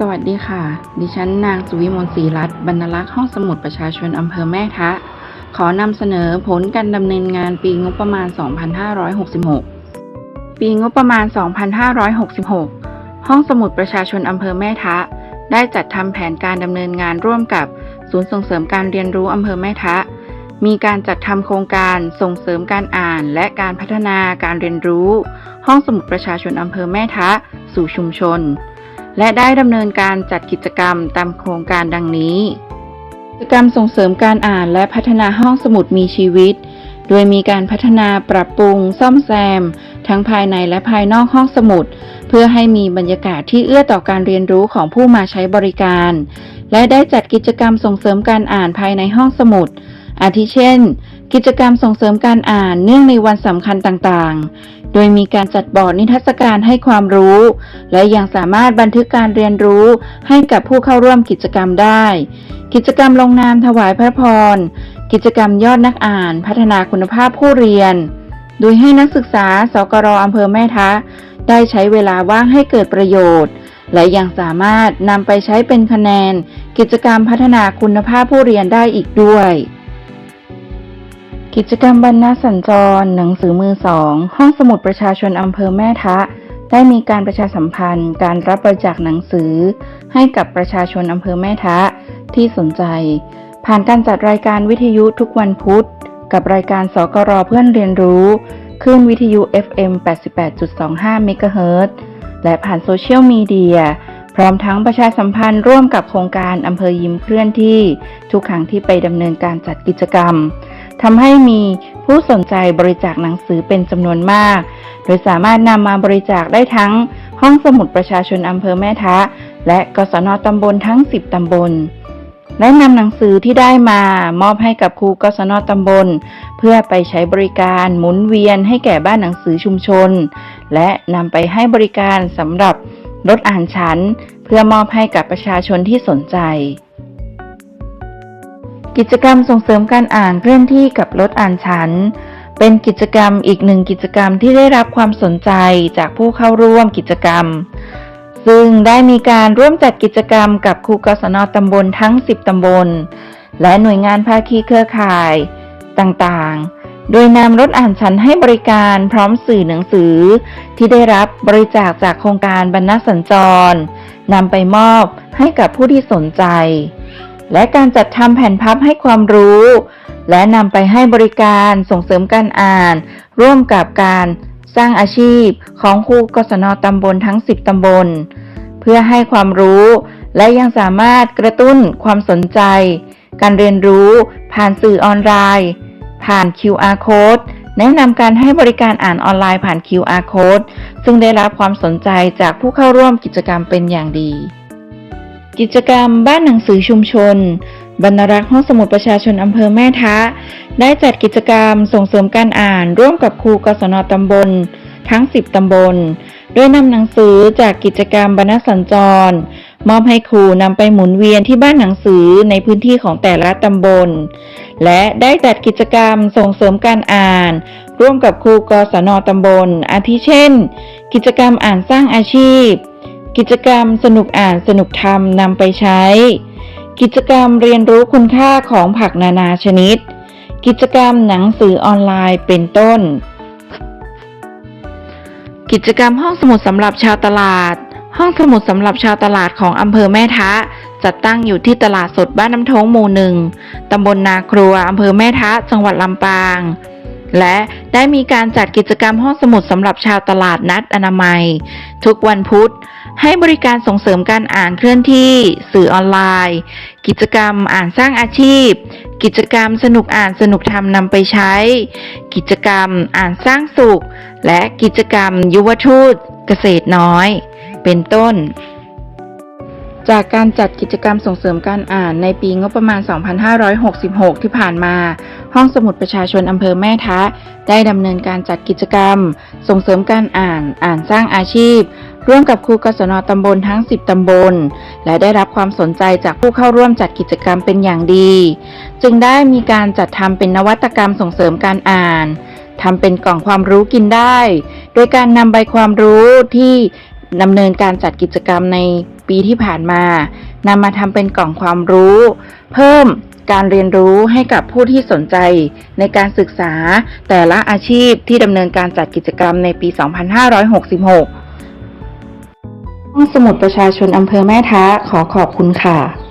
สวัสดีค่ะ ดิฉันนางสุวิมลศรีรัตน์บรรลักษ์ห้องสมุดประชาชนอำเภอแม่ทะ ขอนำเสนอผลการดำเนินงานปีงบประมาณ 2566 ปีงบประมาณ 2566 ห้องสมุดประชาชนอำเภอแม่ทะ ได้จัดทำแผนการดำเนินงานร่วมกับศูนย์ส่งเสริมการเรียนรู้อำเภอแม่ทะ มีการจัดทำโครงการส่งเสริมการอ่าน และการพัฒนาการเรียนรู้ ห้องสมุดประชาชนอำเภอแม่ทะ สู่ชุมชน และได้ดำเนินการจัดกิจกรรมตามโครงการดังนี้กิจกรรมส่งเสริมการอ่านและพัฒนาห้องสมุดมีชีวิต โดยมีการพัฒนาปรับปรุง ซ่อมแซม ทั้งภายในและภายนอกห้องสมุด เพื่อให้มีบรรยากาศที่เอื้อต่อการเรียนรู้ของผู้มาใช้บริการ และได้จัดกิจกรรมส่งเสริมการอ่านภายในห้องสมุด อาทิเช่น กิจกรรมส่งเสริมการอ่านเนื่องในวันสำคัญต่างๆ โดยมีการจัดบอร์ดนิทรรศการให้ความรู้ และยังสามารถบันทึกการเรียนรู้ให้กับผู้เข้าร่วมกิจกรรมได้ กิจกรรมลงนามถวายพระพร กิจกรรมยอดนักอ่าน พัฒนาคุณภาพผู้เรียน โดยให้นักศึกษาสกรอำเภอแม่ทะ ได้ใช้เวลาว่างให้เกิดประโยชน์ และยังสามารถนำไปใช้เป็นคะแนน กิจกรรมพัฒนาคุณภาพผู้เรียนได้อีกด้วย กิจกรรมบรรณสัญจร หนังสือมือสอง ห้องสมุดประชาชนอำเภอแม่ทะ ได้มีการประชาสัมพันธ์การรับบริจาคหนังสือ ให้กับประชาชนอำเภอแม่ทะ ที่สนใจ ผ่านการจัดรายการวิทยุทุกวันพุธ กับรายการสกรเพื่อนเรียนรู้คลื่นวิทยุ FM 88.25 เมกะเฮิรตซ์และผ่านโซเชียลมีเดียพร้อมทั้งประชาสัมพันธ์ร่วมกับโครงการอำเภอยิ้มเคลื่อนที่ ทุกครั้งที่ไปดำเนินการจัดกิจกรรม ทำให้มีผู้สนใจบริจาคหนังสือเป็นจำนวนมาก โดยสามารถนำมาบริจาคได้ทั้งห้องสมุดประชาชนอำเภอแม่ทะ และกศนตำบลทั้ง 10 ตำบล และนำหนังสือที่ได้มามอบให้กับครูกศนตำบล เพื่อไปใช้บริการหมุนเวียนให้แก่บ้านหนังสือชุมชน และนำไปให้บริการสำหรับรถอ่านชั้น เพื่อมอบให้กับประชาชนที่สนใจ กิจกรรมส่งเสริมการอ่านเคลื่อนที่กับรถอ่านชั้นเป็นกิจกรรมอีกหนึ่งกิจกรรมที่ได้รับความสนใจจากผู้เข้าร่วมกิจกรรม ซึ่งได้มีการร่วมจัดกิจกรรมกับครูกศนตำบลทั้ง 10 ตำบล และหน่วยงานภาคีเครือข่ายต่างๆ โดยนำรถอ่านชั้นให้บริการพร้อมสื่อหนังสือ ที่ได้รับบริจาคจากโครงการบรรณสัญจรนำไปมอบให้กับผู้ที่สนใจ และการจัดทำแผ่นพับให้ความรู้ และนำไปให้บริการส่งเสริมการอ่าน ร่วมกับการสร้างอาชีพของครูกศนตำบลทั้ง 10 ตำบล เพื่อให้ความรู้ และยังสามารถกระตุ้นความสนใจ การเรียนรู้ผ่านสื่อออนไลน์ ผ่าน QR code แนะนำการให้บริการอ่านออนไลน์ผ่าน QR code ซึ่งได้รับความสนใจจากผู้เข้าร่วมกิจกรรมเป็นอย่างดี กิจกรรมบ้านหนังสือชุมชน บรรณรักษ์ห้องสมุดประชาชนอำเภอแม่ทะ ได้จัดกิจกรรมส่งเสริมการอ่านร่วมกับครูกศนตำบล ทั้ง 10 ตำบล โดยนำหนังสือจากกิจกรรมบรรณสัญจร มอบให้ครูนำไปหมุนเวียนที่บ้านหนังสือในพื้นที่ของแต่ละตำบล และได้จัดกิจกรรมส่งเสริมการอ่าน ร่วมกับครูกศนตำบล อาทิเช่น กิจกรรมอ่านสร้างอาชีพ กิจกรรมสนุกอ่านสนุกทำนำไปใช้ กิจกรรมเรียนรู้คุณค่าของผักนานาชนิด กิจกรรมหนังสือออนไลน์เป็นต้น กิจกรรมห้องสมุดสำหรับชาวตลาด ห้องสมุดสำหรับชาวตลาดของอำเภอแม่ทะ จัดตั้งอยู่ที่ตลาดสดบ้านน้ำท้งหมู่หนึ่งตำบลนาครัวอำเภอแม่ทะ จังหวัดลำปางและได้มีการจัดกิจกรรมห้องสมุดสำหรับชาวตลาดนัดอนามัย ทุกวันพุธ ให้บริการส่งเสริมการอ่านเคลื่อนที่ สื่อออนไลน์ กิจกรรมอ่านสร้างอาชีพ กิจกรรมสนุกอ่านสนุกทำนำไปใช้ กิจกรรมอ่านสร้างสุข และกิจกรรมยุวทูตเกษตรน้อย เป็นต้น จากการจัดกิจกรรมส่งเสริมการอ่านในปีงบประมาณ 2566 ที่ผ่านมา ห้องสมุดประชาชนอำเภอแม่ทะ ได้ดำเนินการจัดกิจกรรม ส่งเสริมการอ่าน อ่านสร้างอาชีพ ร่วมกับครูกศนตำบลทั้ง 10 ตำบล และได้รับความสนใจจากผู้เข้าร่วมจัดกิจกรรมเป็นอย่างดี จึงได้มีการจัดทำเป็นนวัตกรรมส่งเสริมการอ่านทำเป็นกล่องความรู้กินได้ โดยการนำใบความรู้ที่ดำเนินการจัดกิจกรรมในปีที่ผ่านมานำมาทำเป็นกล่องความรู้ เพิ่มการเรียนรู้ให้กับผู้ที่สนใจในการศึกษาแต่ละอาชีพที่ดำเนินการจัดกิจกรรมในปี 2566 ห้องสมุดประชาชนอำเภอแม่ท้าขอขอบคุณค่ะ